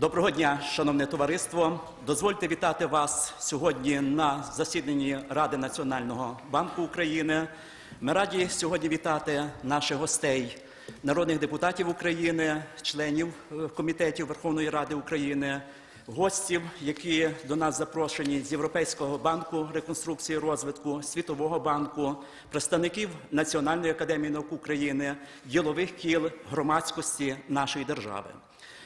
Доброго дня, шановне товариство. Дозвольте вітати вас сьогодні на засіданні Ради Національного банку України. Ми раді сьогодні вітати наших гостей, народних депутатів України, членів е, комітетів Верховної Ради України, гостів, які до нас запрошені з Європейського банку реконструкції і розвитку, Світового банку, представників Національної академії наук України, ділових кіл громадськості нашої держави.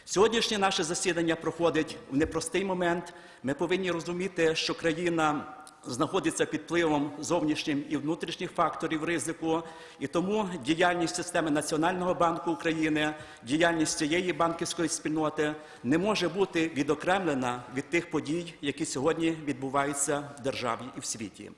Сьогоднішнє наше засідання проходить в непростий момент. Ми повинні розуміти, що країна знаходиться під впливом зовнішніх і внутрішніх факторів ризику, і тому діяльність системи Національного банку України, діяльність цієї банківської спільноти не може бути відокремлена від тих подій, які сьогодні відбуваються в державі і в світі.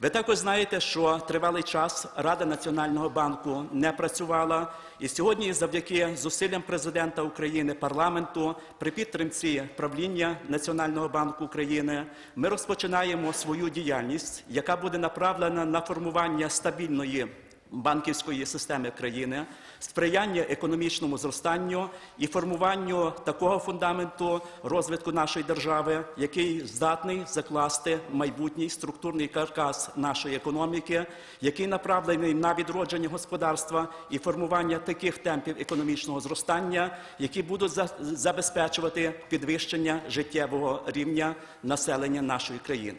Ви також знаєте, що тривалий час Рада Національного банку не працювала, і сьогодні, завдяки зусиллям президента України, парламенту, при підтримці правління Національного банку України, ми розпочинаємо свою діяльність, яка буде направлена на формування стабільної банківської системи країни, сприяння економічному зростанню і формуванню такого фундаменту розвитку нашої держави, який здатний закласти майбутній структурний каркас нашої економіки, який направлений на відродження господарства і формування таких темпів економічного зростання, які будуть за- забезпечувати підвищення життєвого рівня населення нашої країни.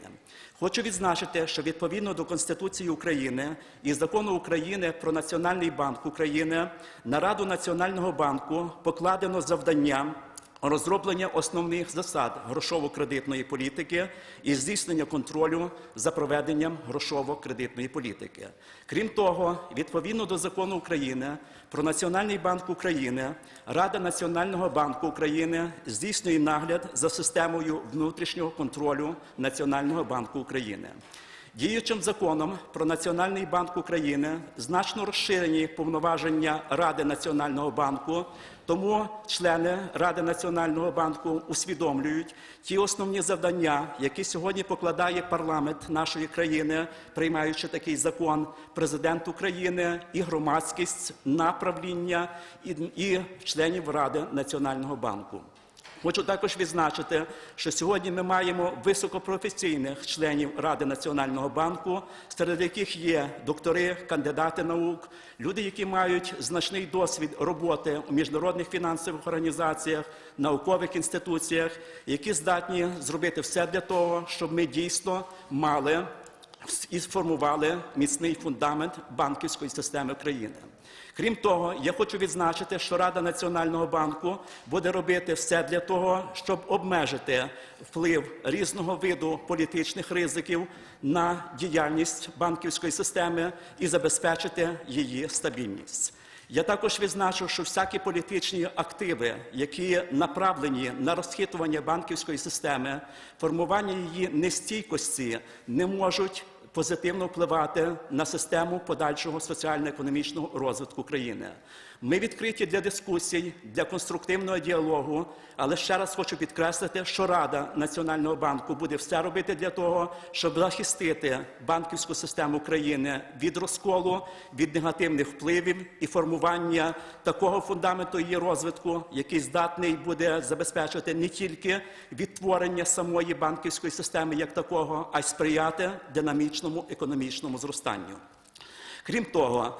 Хочу відзначити, що відповідно до Конституції України і закону України про Національний банк України на Раду Національного банку покладено завдання розроблення основних засад грошово-кредитної політики і здійснення контролю за проведенням грошово-кредитної політики. Крім того, відповідно до закону України про Національний банк України, Рада Національного банку України здійснює нагляд за системою внутрішнього контролю Національного банку України. Діючим законом про Національний банк України значно розширені повноваження Ради Національного банку, тому члени Ради Національного банку усвідомлюють ті основні завдання, які сьогодні покладає парламент нашої країни, приймаючи такий закон, президент України і громадськість на правління і, і членів Ради Національного банку. Хочу також відзначити, що сьогодні ми маємо високопрофесійних членів Ради Національного банку, серед яких є доктори, кандидати наук, люди, які мають значний досвід роботи у міжнародних фінансових організаціях, наукових інституціях, які здатні зробити все для того, щоб ми дійсно мали і сформували міцний фундамент банківської системи країни. Крім того, я хочу відзначити, що Рада Національного банку буде робити все для того, щоб обмежити вплив різного виду політичних ризиків на діяльність банківської системи і забезпечити її стабільність. Я також відзначу, що всякі політичні активи, які направлені на розхитування банківської системи, формування її нестійкості, не можуть позитивно впливати на систему подальшого соціально-економічного розвитку країни. Ми відкриті для дискусій, для конструктивного діалогу, але ще раз хочу підкреслити, що Рада Національного банку буде все робити для того, щоб захистити банківську систему країни від розколу, від негативних впливів і формування такого фундаменту її розвитку, який здатний буде забезпечити не тільки відтворення самої банківської системи як такого, а й сприяти динамічному економічному зростанню. Крім того,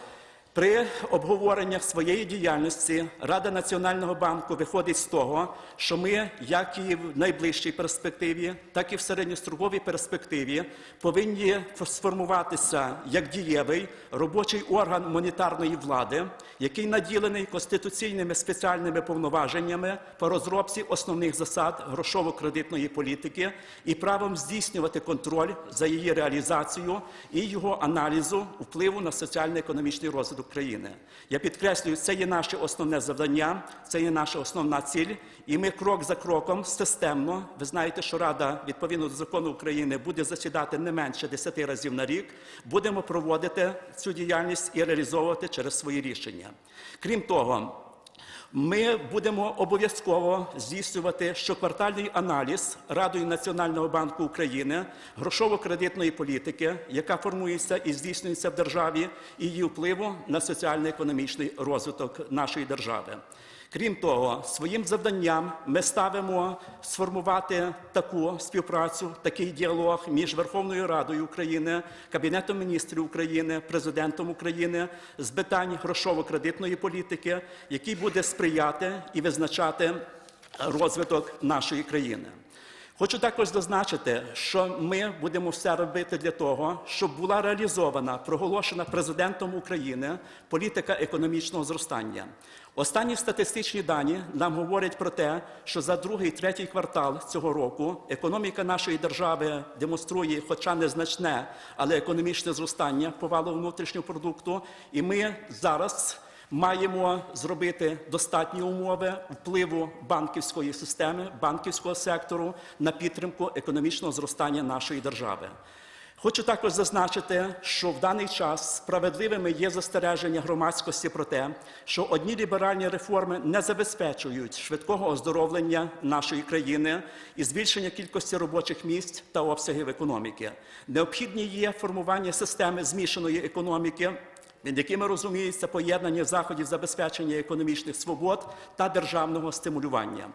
при обговореннях своєї діяльності Рада Національного банку виходить з того, що ми, як і в найближчій перспективі, так і в середньостроковій перспективі, повинні сформуватися як дієвий робочий орган монетарної влади, який наділений конституційними спеціальними повноваженнями по розробці основних засад грошово-кредитної політики і правом здійснювати контроль за її реалізацією і його аналізу впливу на соціально-економічний розвиток країни. Я підкреслюю, це є наше основне завдання, це є наша основна ціль, і ми крок за кроком системно. Ви знаєте, що Рада відповідно до закону України буде засідати не менше 10 разів на рік. Будемо проводити цю діяльність і реалізовувати через свої рішення. Крім того. Ми будемо обов'язково здійснювати щоквартальний аналіз Радою Національного банку України грошово-кредитної політики, яка формується і здійснюється в державі, і її впливу на соціально-економічний розвиток нашої держави. Крім того, своїм завданням ми ставимо сформувати таку співпрацю, такий діалог між Верховною Радою України, Кабінетом міністрів України, президентом України з питань грошово-кредитної політики, який буде сприяти і визначати розвиток нашої країни. Хочу також зазначити, що ми будемо все робити для того, щоб була реалізована проголошена президентом України політика економічного зростання. Останні статистичні дані нам говорять про те, що за другий третій квартал цього року економіка нашої держави демонструє, хоча незначне, але економічне зростання по валовому внутрішнього продукту. І ми зараз маємо зробити достатні умови впливу банківської системи, банківського сектору на підтримку економічного зростання нашої держави. Хочу також зазначити, що в даний час справедливими є застереження громадськості про те, що одні ліберальні реформи не забезпечують швидкого оздоровлення нашої країни і збільшення кількості робочих місць та обсягів економіки. Необхідні є формування системи змішаної економіки, якими розуміється поєднання заходів забезпечення економічних свобод та державного стимулювання.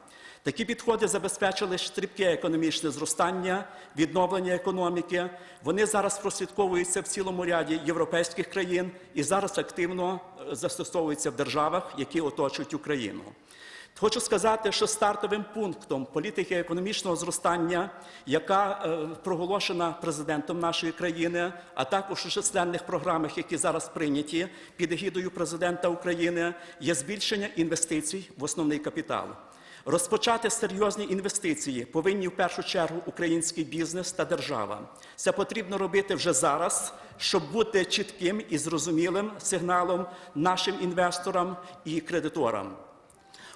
Такі підходи забезпечили стрибке економічне зростання, відновлення економіки. Вони зараз прослідковуються в цілому ряді європейських країн і зараз активно е, застосовуються в державах, які оточують Україну. Хочу сказати, що стартовим пунктом політики економічного зростання, яка е, проголошена президентом нашої країни, а також у численних програмах, які зараз прийняті під егідою президента України, є збільшення інвестицій в основний капітал. Розпочати серйозні інвестиції повинні в першу чергу український бізнес та держава. Це потрібно робити вже зараз, щоб бути чітким і зрозумілим сигналом нашим інвесторам і кредиторам.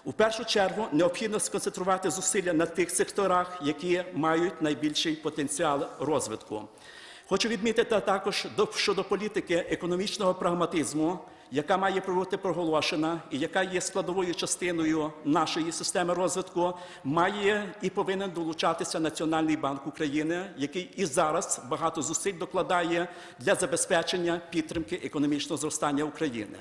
У першу чергу необхідно сконцентрувати зусилля на тих секторах, які мають найбільший потенціал розвитку. Хочу відмітити також до- щодо політики економічного прагматизму, яка має бути проголошена і яка є складовою частиною нашої системи розвитку, має і повинен долучатися Національний банк України, який і зараз багато зусиль докладає для забезпечення підтримки економічного зростання України.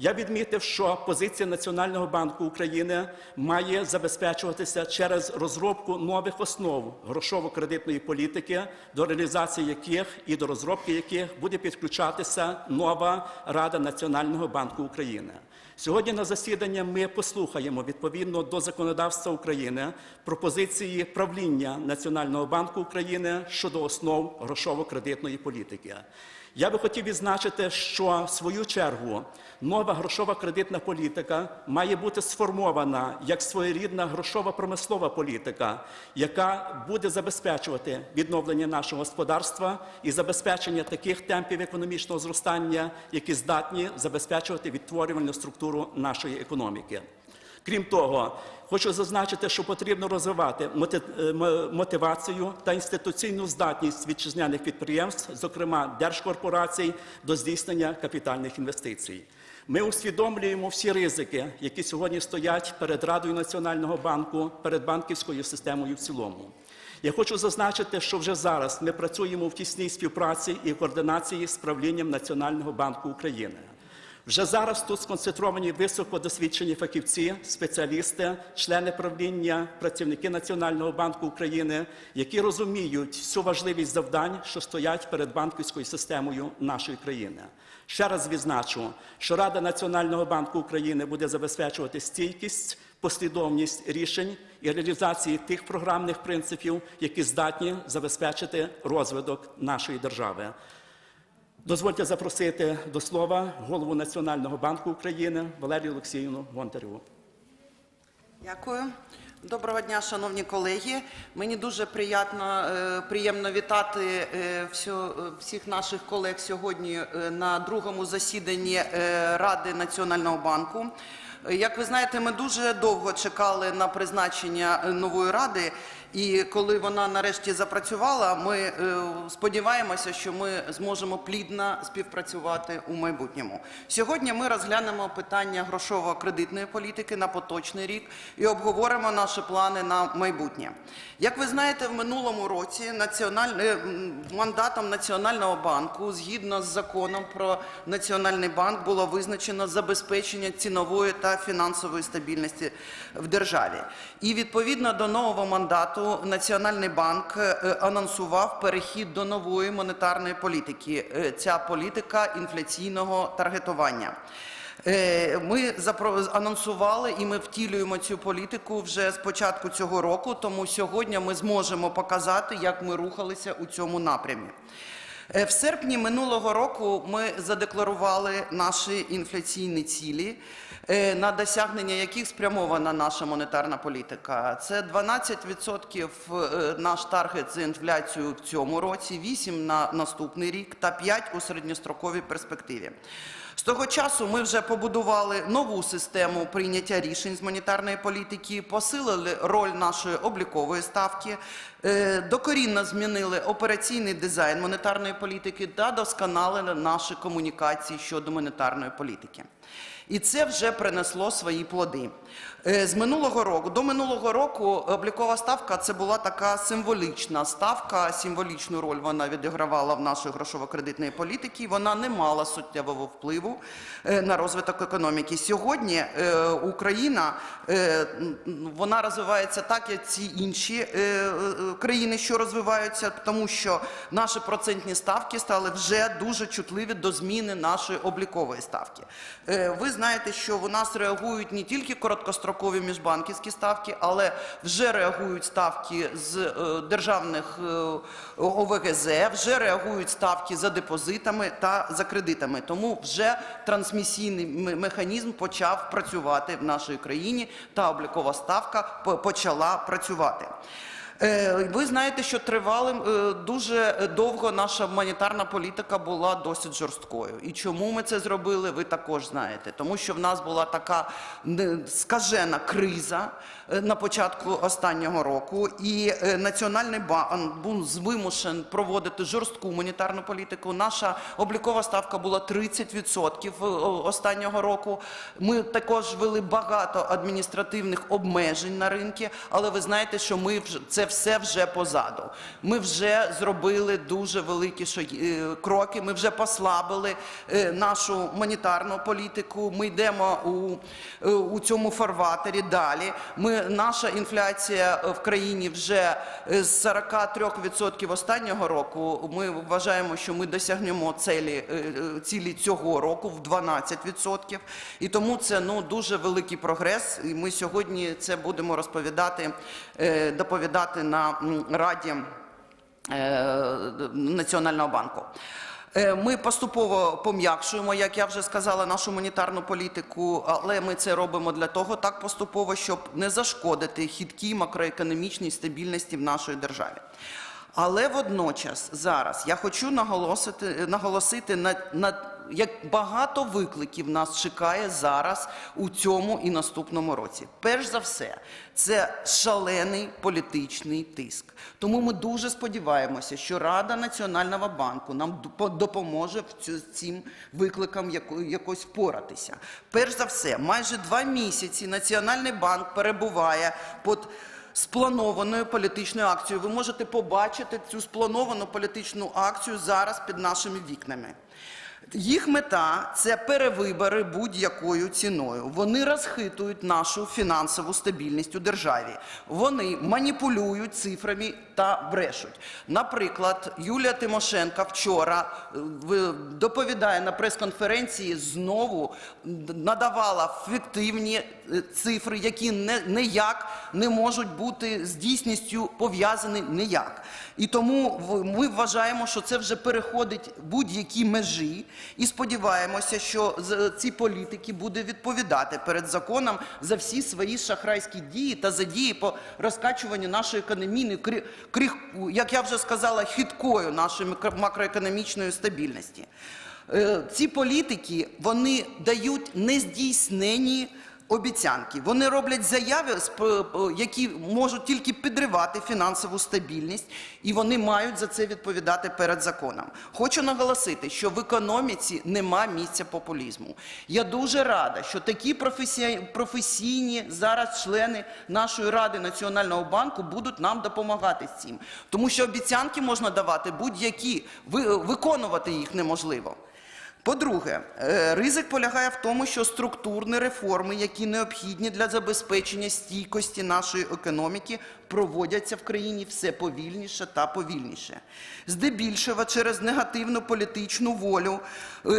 Я відмітив, що позиція Національного банку України має забезпечуватися через розробку нових основ грошово-кредитної політики, до реалізації яких і до розробки яких буде підключатися нова Рада Національного банку України. Сьогодні на засідання ми послухаємо відповідно до законодавства України пропозиції правління Національного банку України щодо основ грошово-кредитної політики. Я би хотів відзначити, що в свою чергу нова грошова кредитна політика має бути сформована як своєрідна грошова промислова політика, яка буде забезпечувати відновлення нашого господарства і забезпечення таких темпів економічного зростання, які здатні забезпечувати відтворювальну структуру нашої економіки. Крім того, хочу зазначити, що потрібно розвивати е, мотивацію та інституційну здатність вітчизняних підприємств, зокрема держкорпорацій, до здійснення капітальних інвестицій. Ми усвідомлюємо всі ризики, які сьогодні стоять перед Радою Національного банку, перед банківською системою в цілому. Я хочу зазначити, що вже зараз ми працюємо в тісній співпраці і координації з правлінням Національного банку України. Вже зараз тут сконцентровані високодосвідчені фахівці, спеціалісти, члени правління, працівники Національного банку України, які розуміють всю важливість завдань, що стоять перед банківською системою нашої країни. Ще раз відзначу, що Рада Національного банку України буде забезпечувати стійкість, послідовність рішень і реалізації тих програмних принципів, які здатні забезпечити розвиток нашої держави. Дозвольте запросити до слова голову Національного банку України Валерію Олексіївну Гонтареву. Дякую. Доброго дня, шановні колеги. Мені дуже приємно, е, приємно вітати е, е, всіх наших колег сьогодні на другому засіданні Ради Національного банку. Як ви знаєте, ми дуже довго чекали на призначення нової ради, І коли вона нарешті запрацювала, ми е, сподіваємося, що ми зможемо плідно співпрацювати у майбутньому. Сьогодні ми розглянемо питання грошово-кредитної політики на поточний рік і обговоримо наші плани на майбутнє. Як ви знаєте, в минулому році е, мандатом Національного банку, згідно з законом про Національний банк, було визначено забезпечення цінової та фінансової стабільності в державі. І відповідно до нового мандату Національний банк е, анонсував перехід до нової монетарної політики. Е, Ця політика інфляційного таргетування. Е, Ми анонсували і ми втілюємо цю політику вже з початку цього року, тому сьогодні ми зможемо показати, як ми рухалися у цьому напрямі. Е, В серпні минулого року ми задекларували наші інфляційні цілі, е, на досягнення яких спрямована наша монетарна політика. Це 12% е, наш таргет за інфляцію в цьому році, 8% на наступний рік та 5% у середньостроковій перспективі. З того часу ми вже побудували нову систему прийняття рішень з монетарної політики, посилили роль нашої облікової ставки, е, докорінно змінили операційний дизайн монетарної політики та досконалили наші комунікації щодо монетарної політики. І це вже принесло свої плоди. Е, З минулого року до минулого року облікова ставка це була така символічна ставка. Символічну роль вона відігравала в нашій грошово-кредитній політиці. Вона не мала суттєвого впливу е, на розвиток економіки. Сьогодні е, Україна вона розвивається так, як ці інші країни, що розвиваються, тому що наші процентні ставки стали вже дуже чутливі до зміни нашої облікової ставки. Ви знаєте, що у нас реагують не тільки короткострокові міжбанківські ставки, але вже реагують ставки з е, державних е, ОВГЗ, вже реагують ставки за депозитами та за кредитами. Тому вже трансмісійний механізм почав працювати в нашій країні, та облікова ставка почала працювати. Е, Ви знаєте, що тривалим е, дуже довго наша монетарна політика була досить жорсткою. І чому ми це зробили, ви також знаєте. Тому що в нас була така скажена криза е, на початку останнього року, і Національний банк був вимушен проводити жорстку монетарну політику. Наша облікова ставка була 30% останнього року. Ми також ввели багато адміністративних обмежень на ринку, але ви знаєте, що ми це все вже позаду. Ми вже зробили дуже великі е, кроки. Ми вже послабили е, нашу монетарну політику. Ми йдемо у, е, у цьому фарватері далі. Ми, наша інфляція в країні вже з 43% останнього року. Ми вважаємо, що ми досягнемо цілі, цілі цього року в 12%. І тому це ну, дуже великий прогрес. І ми сьогодні це будемо розповідати, е, доповідати на Раді е, Національного банку. Е, Ми поступово пом'якшуємо, як я вже сказала, нашу монетарну політику, але ми це робимо для того, так поступово, щоб не зашкодити хиткій макроекономічній стабільності в нашій державі. Але водночас зараз я хочу наголосити, наголосити на, на як багато викликів нас чекає зараз у цьому і наступному році. Перш за все, це шалений політичний тиск. Тому ми дуже сподіваємося, що Рада Національного банку нам допоможе в цим викликам яко- якось впоратися. Перш за все, майже два місяці Національний банк перебуває під спланованою політичною акцією. Ви можете побачити цю сплановану політичну акцію зараз під нашими вікнами. Їх мета це перевибори будь-якою ціною. Вони розхитують нашу фінансову стабільність у державі. Вони маніпулюють цифрами та брешуть. Наприклад, Юлія Тимошенко вчора е, доповідає на прес-конференції знову надавала фіктивні е, цифри, які не, ніяк не можуть бути з дійсністю пов'язані ніяк. І тому ми вважаємо, що це вже переходить будь-які межі, і сподіваємося, що ці політики буде відповідати перед законом за всі свої шахрайські дії та за дії по розкачуванню нашої кріх- як я вже сказала, хиткою нашої макроекономічної стабільності. Е, Ці політики вони дають нездійснені обіцянки. Вони роблять заяви, сп- які можуть тільки підривати фінансову стабільність, і вони мають за це відповідати перед законом. Хочу наголосити, що в економіці нема місця популізму. Я дуже рада, що такі професійні зараз члени нашої ради Національного банку будуть нам допомагати з цим, тому що обіцянки можна давати будь-які, ви- виконувати їх неможливо. По-друге, е, ризик полягає в тому, що структурні реформи, які необхідні для забезпечення стійкості нашої економіки, проводяться в країні все повільніше та повільніше. Здебільшого через негативну політичну волю е,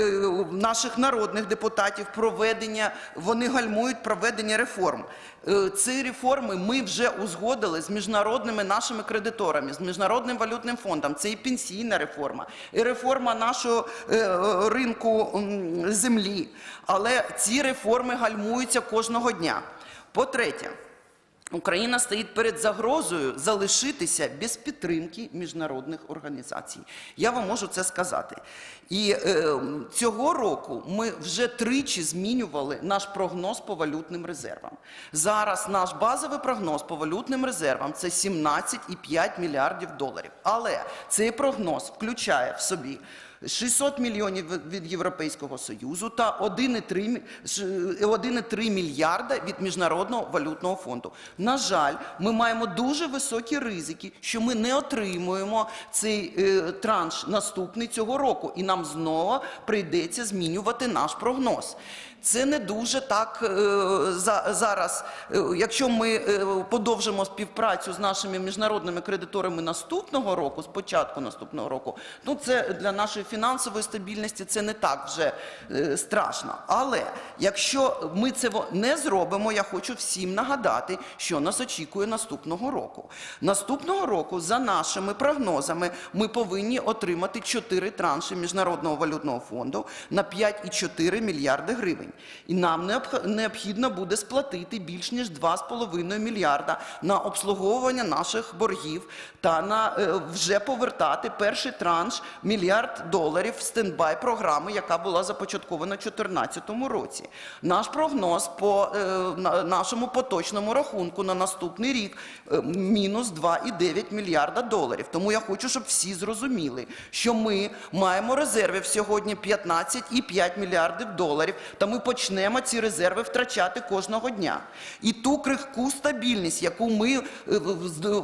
наших народних депутатів проведення, вони гальмують проведення реформ. Е, Ці реформи ми вже узгодили з міжнародними нашими кредиторами, з Міжнародним валютним фондом. Це і пенсійна реформа, і реформа нашого е, ринку землі. Але ці реформи гальмуються кожного дня. По-третє, Україна стоїть перед загрозою залишитися без підтримки міжнародних організацій. Я вам можу це сказати. І е, цього року ми вже тричі змінювали наш прогноз по валютним резервам. Зараз наш базовий прогноз по валютним резервам це 17,5 мільярдів доларів. Але цей прогноз включає в собі 600 мільйонів від- Європейського Союзу та 1,3 мі- 1,3 мільярда від Міжнародного валютного фонду. На жаль, ми маємо дуже високі ризики, що ми не отримуємо цей е, транш наступний цього року, і нам знову прийдеться змінювати наш прогноз. Це не дуже так е, за, зараз. Е, якщо ми е, подовжимо співпрацю з нашими міжнародними кредиторами наступного року, з початку наступного року, ну це для нашої фінансової стабільності це не так вже страшно. Але якщо ми це не зробимо, я хочу всім нагадати, що нас очікує наступного року. Наступного року, за нашими прогнозами, ми повинні отримати 4 транші Міжнародного валютного фонду на 5,4 мільярди гривень. І нам необхідно буде сплатити більш ніж 2,5 мільярда на обслуговування наших боргів та на е, вже повертати перший транш мільярд доларів в стендбай програми, яка була започаткована у 2014 році. Наш прогноз по е, нашому поточному рахунку на наступний рік е, мінус 2,9 мільярда доларів. Тому я хочу, щоб всі зрозуміли, що ми маємо резервів сьогодні 15,5 мільярдів доларів, та ми почнемо ці резерви втрачати кожного дня. І ту крихку стабільність, яку ми е,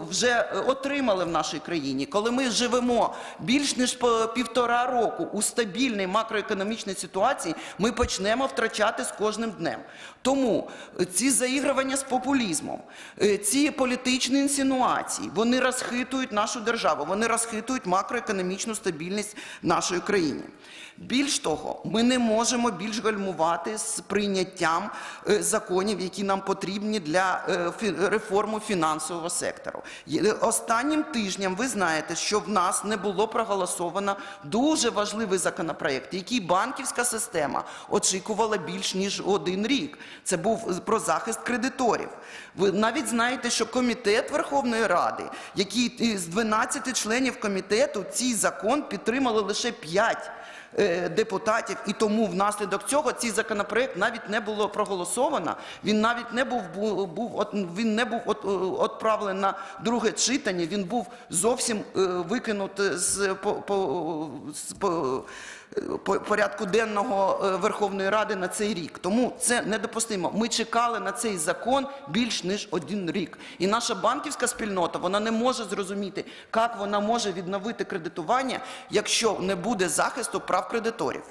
вже е, отримали в нашій країні, коли ми живемо більш ніж півтора року у стабільній макроекономічній ситуації, ми почнемо втрачати з кожним днем. Тому е, ці заігрування з популізмом, ці політичні інсинуації, вони розхитують нашу державу, вони розхитують макроекономічну стабільність нашої країни. Більш того, ми не можемо більш гальмувати з прийняттям е, законів, які нам потрібні для е, реформи фінансового сектору. Останнім тижнем ви знаєте, що в нас не було проголосовано дуже важливий законопроект, який банківська система очікувала більш ніж один рік. Це був про захист кредиторів. Ви навіть знаєте, що комітет Верховної Ради, який з 12 членів комітету, цей закон підтримали лише 5 е, депутатів, і тому внаслідок цього цей законопроект навіть не було проголосовано. Він навіть не був був от- він не був от, відправлений на друге читання. Він був зовсім е, викинут з по, по, з по- порядку денного е, Верховної Ради на цей рік. Тому це недопустимо. Ми чекали на цей закон більш ніж один рік. І наша банківська спільнота вона не може зрозуміти, як вона може відновити кредитування, якщо не буде захисту прав кредиторів.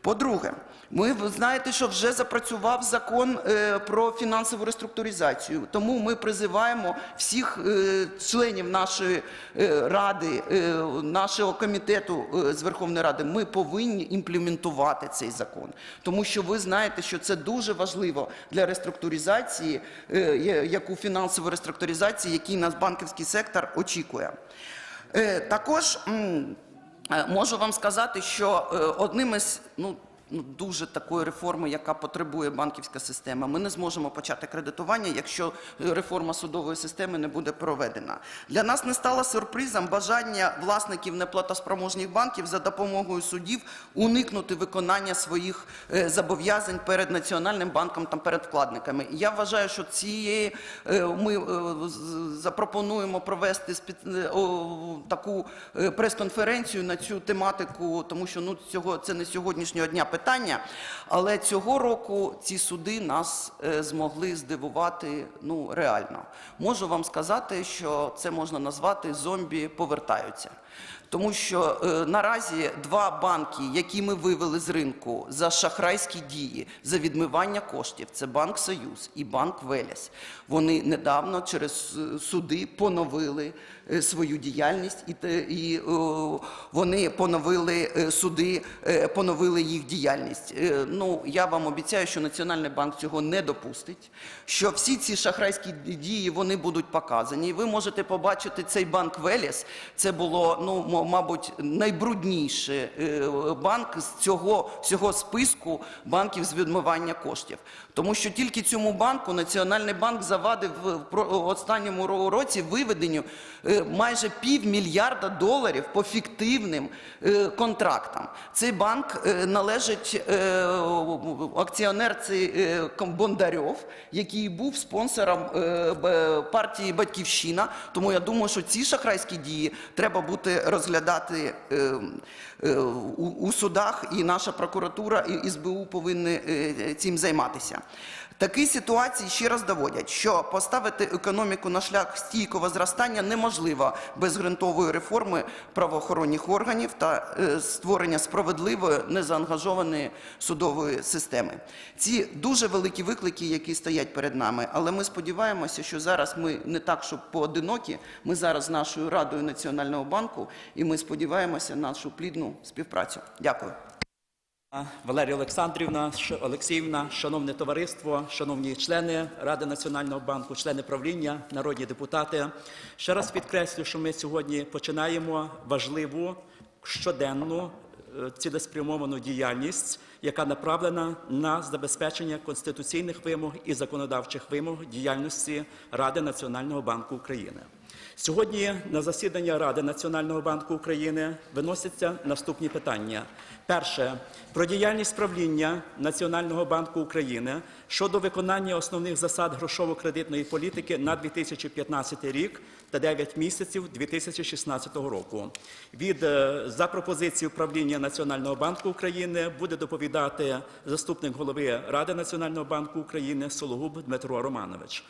По-друге, ми ви знаєте, що вже запрацював закон е, про фінансову реструктуризацію. Тому ми призиваємо всіх е, членів нашої е, ради, нашого комітету з Верховної Ради. Ми повинні імплементувати цей закон, тому що ви знаєте, що це дуже важливо для реструктуризації, яку фінансову реструктуризацію, який нас банківський сектор очікує. Також. Можу вам сказати, що одним із ну, ну, дуже такої реформи, яка потребує банківська система. Ми не зможемо почати кредитування, якщо реформа судової системи не буде проведена. Для нас не стало сюрпризом бажання власників неплатоспроможних банків за допомогою судів уникнути виконання своїх е, зобов'язань перед національним банком та перед вкладниками. Я вважаю, що цієї е, ми е, запропонуємо провести таку прес-конференцію на цю тематику, тому що ну цього це не сьогоднішнього дня питання. Але цього року ці суди нас е, змогли здивувати ну реально. Можу вам сказати, що це можна назвати зомбі повертаються. Тому що е, наразі два банки, які ми вивели з ринку за шахрайські дії, за відмивання коштів, це Банк Союз і Банк Велес. Вони недавно через е, суди поновили е, свою діяльність, і, і о, вони поновили е, суди, е, поновили їх діяльність. Е, Ну я вам обіцяю, що Національний банк цього не допустить. Що всі ці шахрайські дії вони будуть показані. Ви можете побачити цей банк Велес. Це було ну мабуть найбрудніший е, банк з цього всього списку банків з відмивання коштів. Тому що тільки цьому банку Національний банк завадив в останньому році виведенню е, майже півмільярда доларів по фіктивним е, контрактам. Цей банк належить акціонер цей ком- Бондарьов, який був спонсором партії Батьківщина. Тому я думаю, що ці шахрайські дії треба бути буде розглядати е, е, у, судах, і наша прокуратура і СБУ повинні е, цим займатися. Такі ситуації ще раз доводять, що поставити економіку на шлях стійкого зростання неможливо без ґрунтової реформи правоохоронних органів та е, створення справедливої, незаангажованої судової системи. Ці дуже великі виклики, які стоять перед нами, але ми сподіваємося, що зараз ми не так, щоб поодинокі. Ми зараз з нашою радою Національного банку, і ми сподіваємося на нашу плідну співпрацю. Дякую. Валерія Олександрівна, Олексіївна, шановне товариство, шановні члени Ради Національного банку, члени правління, народні депутати. Ще раз підкреслю, що ми сьогодні починаємо важливу щоденну е, цілеспрямовану діяльність, яка направлена на забезпечення конституційних вимог і законодавчих вимог діяльності Ради Національного банку України. Сьогодні на засідання Ради Національного банку України виносяться наступні питання. Перше про діяльність правління Національного банку України щодо виконання основних засад грошово-кредитної політики на 2015 рік та 9 місяців 2016 року. Від е, за пропозицією правління Національного банку України буде доповідати заступник голови Ради Національного банку України Сологуб Дмитро Романович.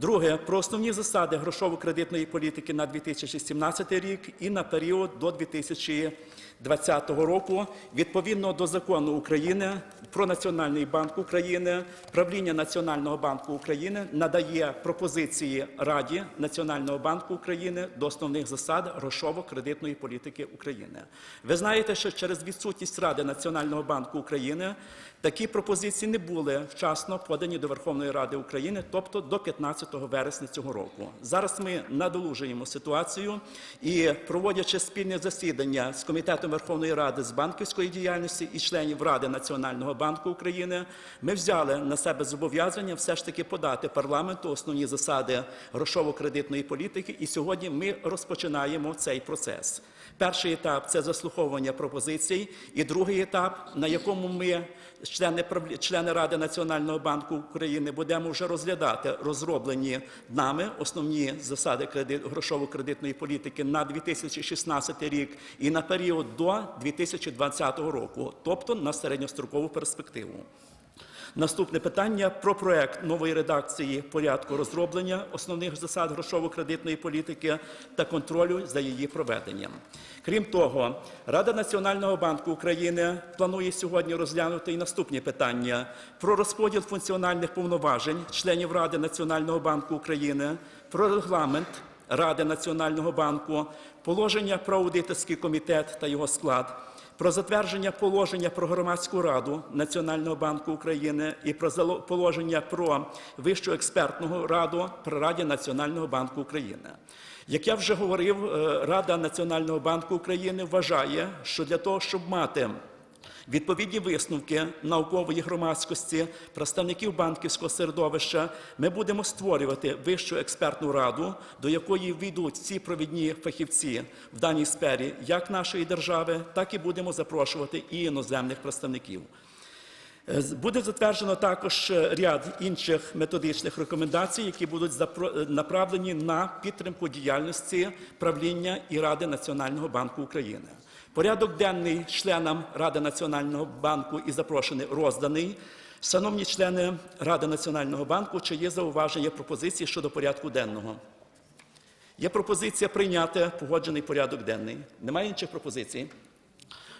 Друге про основні засади грошово-кредитної політики на 2017 рік і на період до 2020 року відповідно до закону України про Національний банк України, правління Національного банку України надає пропозиції Раді Національного банку України до основних засад грошово-кредитної політики України. Ви знаєте, що через відсутність Ради Національного банку України такі пропозиції не були вчасно подані до Верховної Ради України, тобто до 15 вересня цього року. Зараз ми надолужуємо ситуацію і проводячи спільне засідання з комітетом Верховної Ради з банківської діяльності і членів Ради Національного банку України, ми взяли на себе зобов'язання все ж таки подати парламенту основні засади грошово-кредитної політики. І сьогодні ми розпочинаємо цей процес. Перший етап це заслуховування пропозицій, і другий етап, на якому ми, члени, члени Ради Національного банку України, будемо вже розглядати розроблені нами основні засади кредит, грошово-кредитної політики на 2016 рік і на період до 2020 року, тобто на середньострокову перспективу. Наступне питання про проект нової редакції порядку розроблення основних засад грошово-кредитної політики та контролю за її проведенням. Крім того, Рада Національного банку України планує сьогодні розглянути і наступні питання про розподіл функціональних повноважень членів Ради Національного банку України, про регламент Ради Національного банку, положення про аудиторський комітет та його склад про затвердження положення про громадську раду Національного банку України і про положення про Вищу експертну раду при Раді Національного банку України. Як я вже говорив, е, Рада Національного банку України вважає, що для того, щоб мати Відповідні висновки наукової громадськості, представників банківського середовища ми будемо створювати вищу експертну раду, до якої війдуть всі провідні фахівці в даній сфері, як нашої держави, так і будемо запрошувати і іноземних представників. Е, Буде затверджено також е, ряд інших методичних рекомендацій, які будуть е, направлені на підтримку діяльності правління і Ради Національного банку України. Порядок денний членам Ради Національного банку і запрошений розданий. Шановні члени Ради Національного банку, чи є зауваження пропозиції щодо порядку денного? Є пропозиція прийняти погоджений порядок денний. Немає інших пропозицій?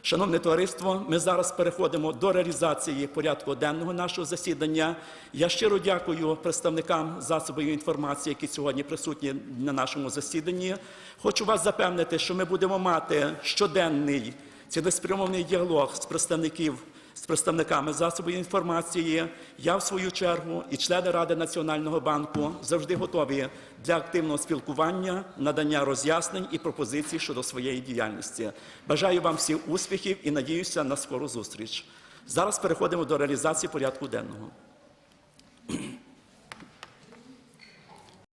Шановне товариство, ми зараз переходимо до реалізації порядку денного нашого засідання. Я щиро дякую представникам засобів інформації, які сьогодні присутні на нашому засіданні. Хочу вас запевнити, що ми будемо мати щоденний цілеспрямований діалог з представників. З представниками засобів інформації, я в свою чергу і члени Ради Національного банку завжди готові для активного спілкування, надання роз'яснень і пропозицій щодо своєї діяльності. Бажаю вам всіх успіхів і надіюся на скору зустріч. Зараз переходимо до реалізації порядку денного.